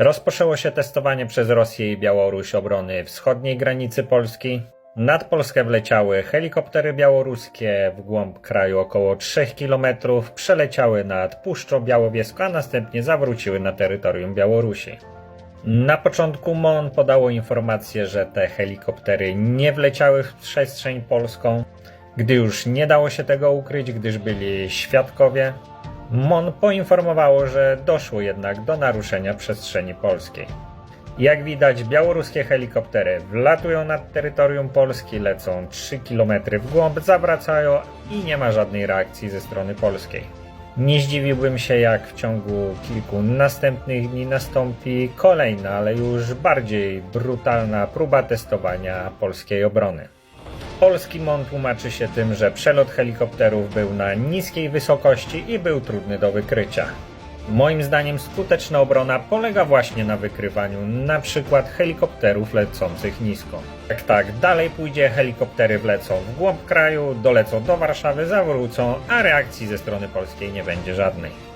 Rozpoczęło się testowanie przez Rosję i Białoruś obrony wschodniej granicy Polski. Nad Polskę wleciały helikoptery białoruskie w głąb kraju około 3 km, przeleciały nad Puszczą Białowieską, a następnie zawróciły na terytorium Białorusi. Na początku MON podało informację, że te helikoptery nie wleciały w przestrzeń polską. Gdy już nie dało się tego ukryć, gdyż byli świadkowie, MON poinformowało, że doszło jednak do naruszenia przestrzeni polskiej. Jak widać, białoruskie helikoptery wlatują nad terytorium Polski, lecą 3 km w głąb, zawracają i nie ma żadnej reakcji ze strony polskiej. Nie zdziwiłbym się, jak w ciągu kilku następnych dni nastąpi kolejna, ale już bardziej brutalna próba testowania polskiej obrony. Polski MON tłumaczy się tym, że przelot helikopterów był na niskiej wysokości i był trudny do wykrycia. Moim zdaniem skuteczna obrona polega właśnie na wykrywaniu na przykład helikopterów lecących nisko. Jak tak dalej pójdzie, helikoptery wlecą w głąb kraju, dolecą do Warszawy, zawrócą, a reakcji ze strony polskiej nie będzie żadnej.